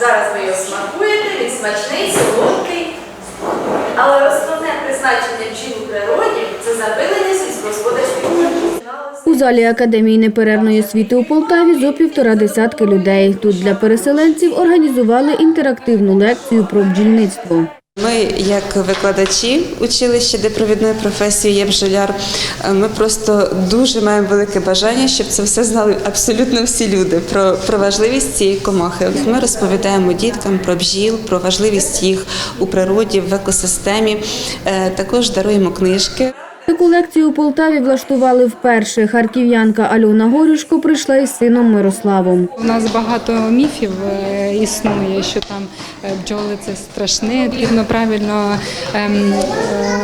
Зараз ви його смакуєте, він смачний, солодкий. Але основне призначення бджіл у природі це запилення сільськогосподарських. У залі Академії неперервної освіти у Полтаві зо півтора десятки людей. Тут для переселенців організували інтерактивну лекцію про бджільництво. Ми, як викладачі училища, де провідною професією є бджоляр, е, ми просто дуже маємо велике бажання, щоб це все знали абсолютно всі люди про, про важливість цієї комахи. Ми розповідаємо діткам про бджіл, про важливість їх у природі, в екосистемі. Е, Також даруємо книжки. Таку лекцію у Полтаві влаштували вперше. Харків'янка Альона Горюшко прийшла із сином Мирославом. У нас багато міфів е, існує, що там е, бджоли це страшне. Потрібно правильно ем, е,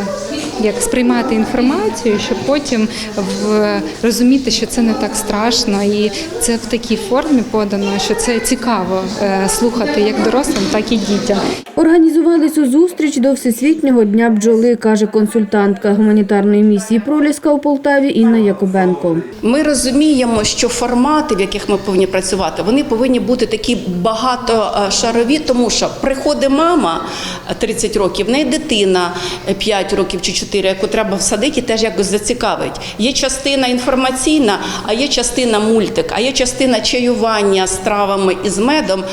як сприймати інформацію, щоб потім в, розуміти, що це не так страшно, і це в такій формі подано, що це цікаво слухати як дорослим, так і дітям. Організували цю зустріч до Всесвітнього дня бджоли, каже консультантка гуманітарної місії Проліска у Полтаві Інна Якубенко. Ми розуміємо, що формати, в яких ми повинні працювати, вони повинні бути такі багатошарові, тому що приходить мама е, 30 років, в неї дитина е, 5 років чи 4, яку треба всадити теж якось зацікавить. Є частина інформаційна, а є частина мультик, а є частина чаювання з травами і з медом.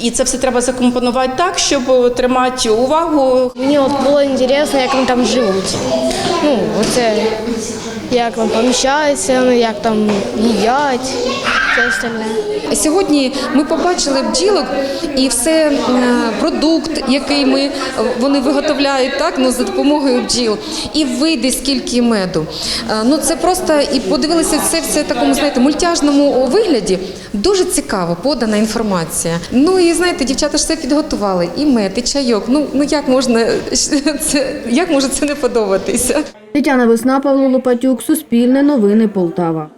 І це все треба закомпонувати так, щоб тримати увагу Мені от було цікаво, як вони там живуть. Ну, оце як там поміщаються, ну, як там їдять, все остальне. Сьогодні ми побачили бджілок і все е, продукт, який ми вони виготовляють так ну за допомогою бджіл, і види скільки меду. Е, Ну це просто і подивилися це все в такому знаєте мультяжному вигляді. Дуже цікаво подана інформація. Ну і знаєте, дівчата ж все підготували, і мед, і чайок. Ну ну як можна це як може це не подобатися? Тетяна Весна, Павло Лопатюк, Суспільне новини Полтава.